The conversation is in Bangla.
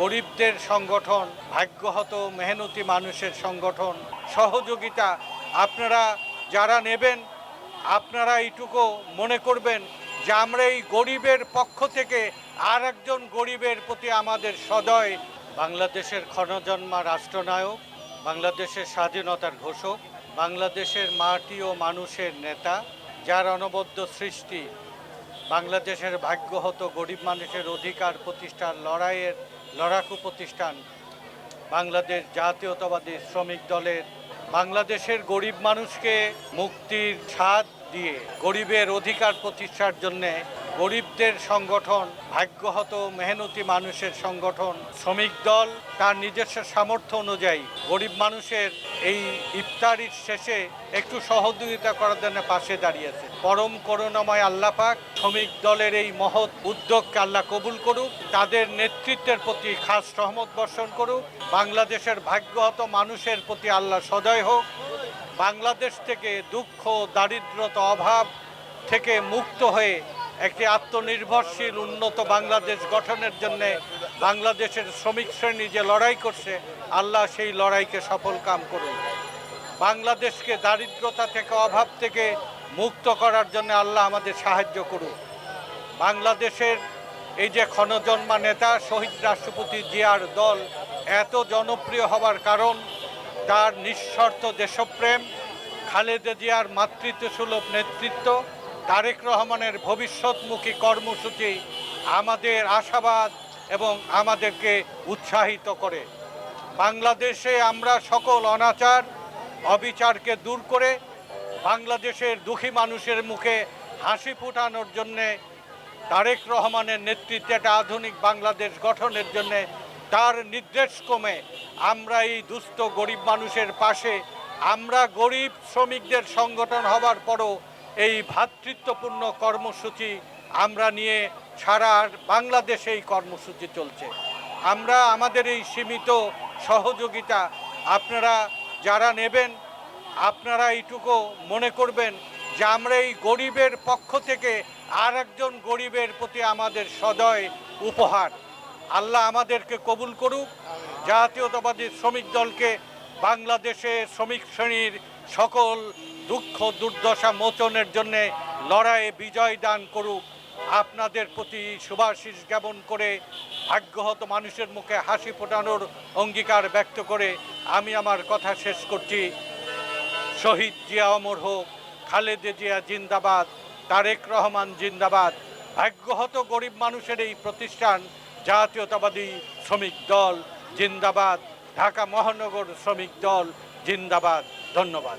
গরিবদের সংগঠন, ভাগ্যহত মেহনতি মানুষের সংগঠন, সহযোগিতা, আপনারা যারা নেবেন, আপনারা এইটুকু মনে করবেন যে আমরা এই গরিবের পক্ষ থেকে আর একজন গরিবের প্রতি আমাদের সদয় বাংলাদেশের ক্ষণজন্মা রাষ্ট্রনায়ক, বাংলাদেশের স্বাধীনতার ঘোষক, বাংলাদেশের মাটি ও মানুষের নেতা, যার অনবদ্য সৃষ্টি, বাংলাদেশের ভাগ্যহত গরিব মানুষের অধিকার প্রতিষ্ঠার লড়াইয়ের লড়াকু প্রতিষ্ঠান, বাংলাদেশ জাতীয়তাবাদী শ্রমিক দলের, বাংলাদেশের গরিব মানুষকে মুক্তির ছাদ দিয়ে গরিবের অধিকার প্রতিষ্ঠার জন্যে গরিবদের সংগঠন, ভাগ্যহত মেহনতি মানুষের সংগঠন, শ্রমিক দল তার নিজস্ব সামর্থ্য অনুযায়ী গরিব মানুষের এই ইফতারির শেষে একটু সহযোগিতা করার জন্য পাশে দাঁড়িয়েছে। পরম করুণাময় আল্লাহ পাক শ্রমিক দলের এই মহৎ উদ্যোগকে আল্লাহ কবুল করুক, তাদের নেতৃত্বের প্রতি খাস সহমত বর্ষণ করুক, বাংলাদেশের ভাগ্যহত মানুষের প্রতি আল্লাহ সদয় হোক, বাংলাদেশ থেকে দুঃখ, দারিদ্রতা, অভাব থেকে মুক্ত হয়ে একটি আত্মনির্ভরশীল উন্নত বাংলাদেশ গঠনের জন্য বাংলাদেশের শ্রমিক শ্রেণি যে লড়াই করছে, আল্লাহ সেই লড়াইকে সফল কাম করুন বাংলাদেশকে দারিদ্রতা থেকে, অভাব থেকে মুক্ত করার জন্য আল্লাহ আমাদের সাহায্য করুন বাংলাদেশের এই যে ক্ষণজন্মা নেতা, শহীদ রাষ্ট্রপতি জিয়ার দল এত জনপ্রিয় হবার কারণ, তার নিঃশর্ত দেশপ্রেম, খালেদা জিয়ার মাতৃত্বসুলভ নেতৃত্ব তারেক রহমানের ভবিষ্যৎমুখী কর্মসূচি আমাদের আশাবাদ এবং আমাদেরকে উৎসাহিত করে। বাংলাদেশে আমরা সকল অনাচার, অবিচারকে দূর করে বাংলাদেশের দুঃখী মানুষের মুখে হাসি ফুটানোর জন্যে, তারেক রহমানের নেতৃত্বে একটা আধুনিক বাংলাদেশ গঠনের জন্যে তার নির্দেশ কমে আমরা এই দুস্থ গরিব মানুষের পাশে, আমরা গরিব শ্রমিকদের সংগঠন হবার পরও এই ভ্রাতৃত্বপূর্ণ কর্মসূচি আমরা নিয়ে সারা বাংলাদেশে এই কর্মসূচি চলছে। আমরা আমাদের এই সীমিত সহযোগিতা আপনারা যারা নেবেন, আপনারা এইটুকু মনে করবেন যে আমরা এই গরিবের পক্ষ থেকে আর একজন গরিবের প্রতি আমাদের সদয় উপহার। আল্লাহ আমাদেরকে কবুল করুক। জাতীয়তাবাদী শ্রমিক দলকে বাংলাদেশে শ্রমিক শ্রেণির সকল দুঃখ দুর্দশা মোচনের জন্যে লড়াইয়ে বিজয় দান করুক। আপনাদের প্রতি শুভাশিস জ্ঞাপন করে ভাগ্যহত মানুষের মুখে হাসি ফোটানোর অঙ্গীকার ব্যক্ত করে আমি আমার কথা শেষ করছি। শহীদ জিয়া অমর হোক, খালেদে জিয়া জিন্দাবাদ, তারেক রহমান জিন্দাবাদ ভাগ্যহত গরিব মানুষের এই প্রতিষ্ঠান জাতীয়তাবাদী শ্রমিক দল জিন্দাবাদ, ঢাকা মহানগর শ্রমিক দল জিন্দাবাদ। ধন্যবাদ।